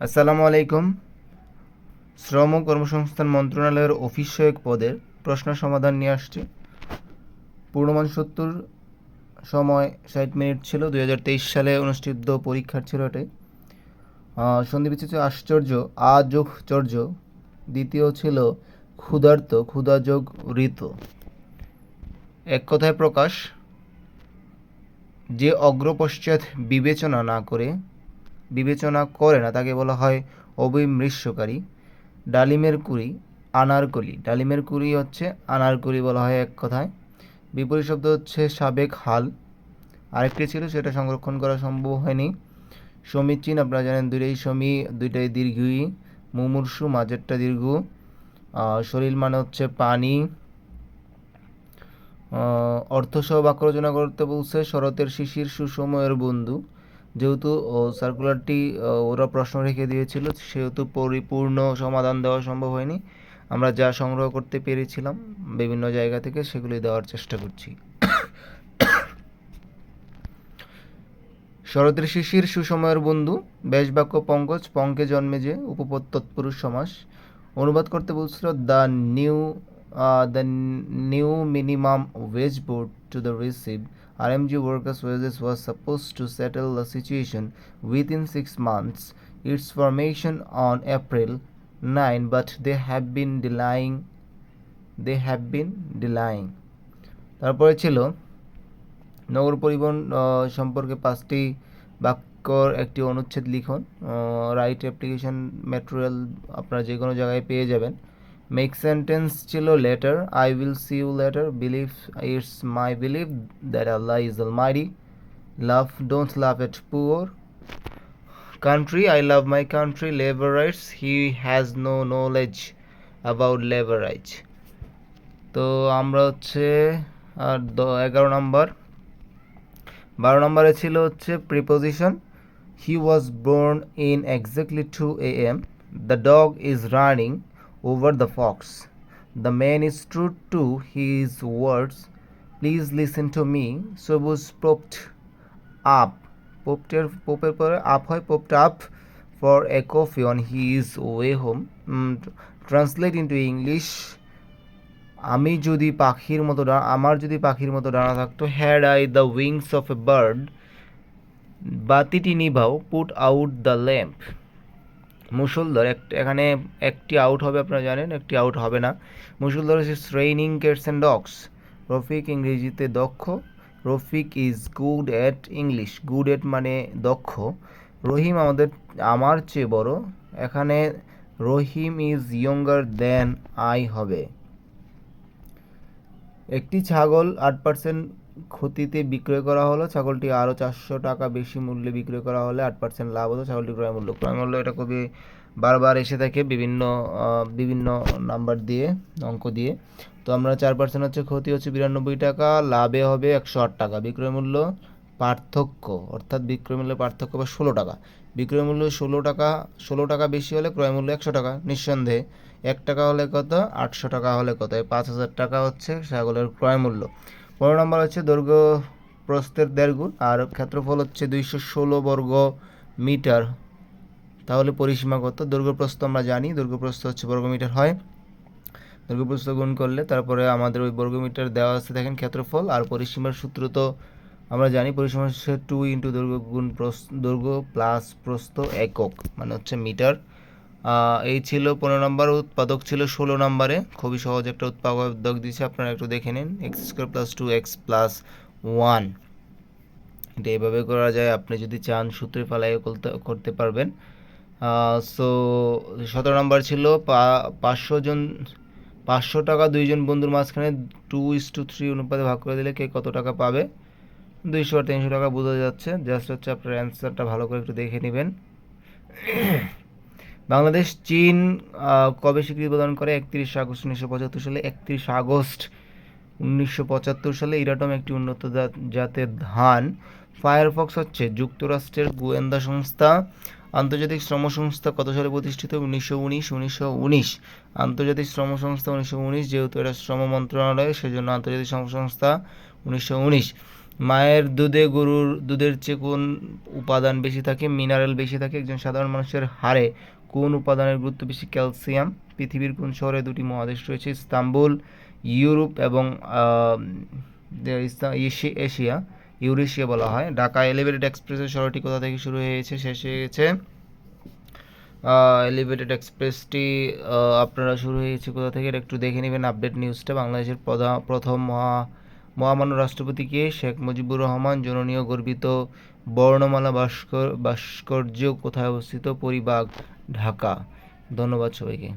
আসসালামু আলাইকুম। শ্রম ও কর্মসংস্থান মন্ত্রণালয়ের অফিস সহায়ক পদের প্রশ্ন সমাধান নিয়ে আসছে। পূর্ণমান সত্তর সময় ষাট মিনিট ছিল দুই হাজার তেইশ সালে অনুষ্ঠিত পরীক্ষার ছিল এটাই। আহ, সন্ধি বিচ্ছিন্ন আশ্চর্য আযোগচর্য দ্বিতীয় ছিল ক্ষুধার্ত ক্ষুধাযোগ ঋত। এক কথায় প্রকাশ যে অগ্রপশ্চাৎ বিবেচনা না করে বিবেচনা করে না, তাকে বলা হয় অবিমৃষ্যকারী ডালিমের কুড়ি, আনারকলি। ডালিমের কুড়ি হচ্ছে আনারকলি বলা হয় এক কথায়। বিপরীত শব্দ হচ্ছে সাবেক হাল। আরেকটি ছিল, সেটা সংরক্ষণ করা সম্ভব হয়নি। সমীচীন, আপনারা জানেন, দুইটাই সমী, দুইটাই দীর্ঘই। মুমূর্ষু, মাঝেরটা দীর্ঘ। শরীর মানে হচ্ছে পানি। অর্থসহ বাক্য রচনা করতে বলছে শরতের শিশির সুসময়ের বন্ধু। যেহেতু সার্কুলারটি ওরা প্রশ্ন রেখে দিয়েছিল, সেহেতু পরিপূর্ণ সমাধান দেওয়া সম্ভব হয়নি। আমরা যা সংগ্রহ করতে পেরেছিলাম বিভিন্ন জায়গা থেকে সেগুলি দেওয়ার চেষ্টা করছি। শরতের শিশির সুসময়ের বন্ধু বেশ বাক্য পঙ্কজ, পঙ্কে জন্মে যে উপপদ তৎপুরুষ সমাস। অনুবাদ করতে বলছিল the new the new minimum wage board to the receive RMG workers' wages was supposed to settle the situation within six months. Its formation on April 9, but they have been delaying. They have been delaying. তারপরে ছিল নগর পরিবহন সম্পর্কে পাঁচটি বাক্যর একটি অনুচ্ছেদ লিখুন right application material আপনারা যে কোনো জায়গায় পেয়ে যাবেন মেক সেন্টেন্স ছিল later I will see you later believe it's my believe that Allah is almighty love don't love at poor country. I love my country. Labor rights he has no knowledge about labor rights তো আমরা হচ্ছে, আর এগারো নম্বর। বারো নম্বরে ছিল হচ্ছে preposition he was born in exactly two A M the dog is running over the fox the man is true to his words please listen to me সবুজ popped up. পোপটের, পোপের পরে আপ হয়, popped up for a coffee on his way home translate into English আমি যদি পাখির মতো আমার যদি পাখির মতো ডানা থাকতো had I the wings of a bird বাতিটি নিভাও পুট আউট দ্য ল্যাম্প মুসলধর এখানে একটি আউট হবে, আপনারা জানেন, একটি আউট হবে না। মুসলধর হচ্ছে training cats and dogs Rafiq ইংরেজিতে দক্ষ। Rafiq is good at English good at মানে দক্ষ। রহিম আমাদের, আমার চেয়ে বড়। এখানে Rahim is younger than I হবে। একটি ছাগল আট পার্সেন্ট ক্ষতিতে বিক্রয় করা হলো। ছাগলটি আরও চারশো টাকা বেশি মূল্যে বিক্রয় করা হলে আট পার্সেন্ট লাভ হতো। ছাগলটি ক্রয় মূল্য ক্রয় মূল্য এটা খুবই বারবার এসে থাকে বিভিন্ন বিভিন্ন নাম্বার দিয়ে, অঙ্ক দিয়ে। তো আমরা চার পার্সেন্ট হচ্ছে ক্ষতি হচ্ছে বিরানব্বই টাকা, লাভে হবে একশো আট টাকা। বিক্রয় মূল্য পার্থক্য, অর্থাৎ বিক্রয় মূল্যের পার্থক্য বা ষোলো টাকা। বিক্রয় মূল্য ষোলো টাকা ষোলো টাকা বেশি হলে ক্রয় মূল্য একশো টাকা, নিঃসন্দেহে। এক টাকা হলে কত? আটশো টাকা হলে কত? পাঁচ হাজার টাকা হচ্ছে ছাগলের ক্রয় মূল্য। পনেরো নম্বর হচ্ছে দৈর্ঘ্য প্রস্থের দেড় গুণ, আর ক্ষেত্রফল হচ্ছে দুইশো ষোলো বর্গ মিটার। তাহলে পরিসীমা কত? দৈর্ঘ্য প্রস্থ আমরা জানি, দৈর্ঘ্য প্রস্থ হচ্ছে বর্গমিটার হয়। দুর্গপ্রস্থ গুণ করলে তারপরে আমাদের ওই বর্গমিটার দেওয়া আছে, দেখেন ক্ষেত্রফল, আর পরিসীমার সূত্র তো আমরা জানি, পরিসীমা হচ্ছে টু ইন্টু দৈর্ঘ্য গুণ প্রস্থ, দৈর্ঘ্য প্লাস প্রস্থ একক মানে হচ্ছে মিটার। এই ছিল পনেরো নম্বর, উৎপাদক ছিল ষোলো নম্বরে। খুবই সহজ একটা উৎপাদক উদ্যোগ দিয়েছে, আপনারা একটু দেখে নিন। X square plus two x plus one এটা এভাবে করা যায়, আপনি যদি চান সূত্রে ফালাই করতে পারবেন। সো সতেরো নম্বর ছিল পাঁচশো জন, পাঁচশো টাকা দুইজন বন্ধুর মাঝখানে টু ইস টু থ্রি অনুপাতে ভাগ করে দিলে কে কত টাকা পাবে? দুইশো আর তিনশো টাকা বোঝা যাচ্ছে। জাস্ট হচ্ছে আপনার অ্যান্সারটা ভালো করে একটু দেখে নেবেন। বাংলাদেশ, চীন কবে স্বীকৃতি প্রদান করে? একত্রিশ আগস্ট উনিশশো পঁচাত্তর সালে। একত্রিশ আগস্ট উনিশশো পঁচাত্তর সালে ইরাটম একটি উন্নত জাতের ধান। ফায়ারফক্স হচ্ছে যুক্তরাষ্ট্রের গোয়েন্দা সংস্থা। আন্তর্জাতিক শ্রম সংস্থা কত সালে প্রতিষ্ঠিত? উনিশশো উনিশ উনিশশো উনিশ। আন্তর্জাতিক শ্রম সংস্থা উনিশশো উনিশ, যেহেতু এটা শ্রম মন্ত্রণালয়, সেজন্য আন্তর্জাতিক শ্রম সংস্থা উনিশশো উনিশ। মায়ের দুধে গরুর দুধের চেয়ে কোন উপাদান বেশি থাকে? মিনারেল বেশি থাকে। একজন সাধারণ মানুষের হাড়ে কোন উপাদানের গুরুত্ব বেশি? ক্যালসিয়াম, পৃথিবীর কোন শহরে দুটি মহাদেশ রয়েছে? ইস্তাম্বুল, ইউরোপ এবং এশিয়া, ইউরেশিয়া বলা হয়। ঢাকা এলিভেটেড এক্সপ্রেসের শহরটি কোথা থেকে শুরু হয়েছে? শেষ হয়েছে এলিভেটেড এক্সপ্রেসটি আপনারা শুরু হয়েছে কোথা থেকে? একটু দেখে নেবেন আপডেট নিউজটা। বাংলাদেশের প্রধান প্রথম মহা, মহামান্য রাষ্ট্রপতিকে শেখ মুজিবুর রহমান, জননীয় গর্বিত বর্ণমালা ভাস্কর, ভাস্কর্য কোথায় অবস্থিত? পরিবাগ। ঢাকা ধন্যবাদ সবাইকে